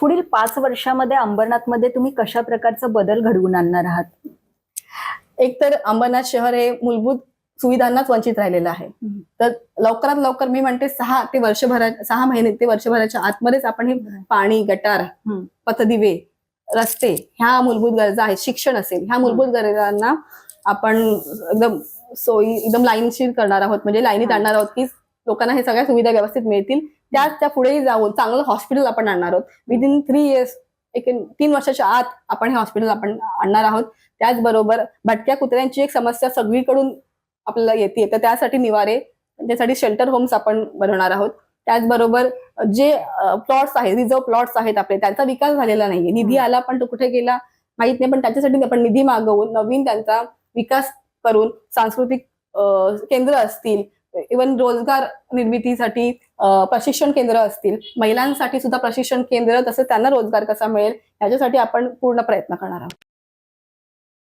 पुढील पाच वर्षामध्ये अंबरनाथमध्ये तुम्ही कशा प्रकारचा बदल घडवून आणणार आहात? एक तर अंबरनाथ शहर हे मूलभूत सुविधांनाच वंचित राहिलेलं आहे. तर लवकरात लवकर मी म्हणते सहा ते वर्षभरा सहा महिने ते वर्षभराच्या आतमध्येच आपण हे पाणी गटार. पथदिवे रस्ते ह्या मूलभूत गरजा आहेत. शिक्षण असेल ह्या मूलभूत गरजांना आपण एकदम सोयी एकदम लाईनशीर करणार आहोत. म्हणजे लाईनीत. आणणार आहोत की लोकांना हे सगळ्या सुविधा व्यवस्थित मिळतील. त्याच त्या पुढेही जाऊन चांगलं हॉस्पिटल आपण आणणार आहोत. विदिन थ्री इयर्स एक तीन वर्षाच्या आत आपण हे हॉस्पिटल आपण आणणार आहोत. त्याचबरोबर भटक्या कुत्र्यांची एक समस्या सगळीकडून आपल्याला येते. तर त्यासाठी निवारे त्यासाठी शेल्टर होम्स आपण बनवणार आहोत. त्याचबरोबर जे प्लॉट्स आहेत रिझर्व प्लॉट्स आहेत आपले त्यांचा विकास झालेला नाहीये. निधी आला पण तो कुठे गेला माहीत नाही पण त्याच्यासाठी आपण निधी मागवून नवीन त्यांचा विकास करून सांस्कृतिक केंद्र असतील इवन रोजगार निर्मितीसाठी प्रशिक्षण केंद्र असतील महिलांसाठी सुद्धा प्रशिक्षण केंद्र तसेच त्यांना रोजगार कसा मिळेल याच्यासाठी आपण पूर्ण प्रयत्न करणार आहोत.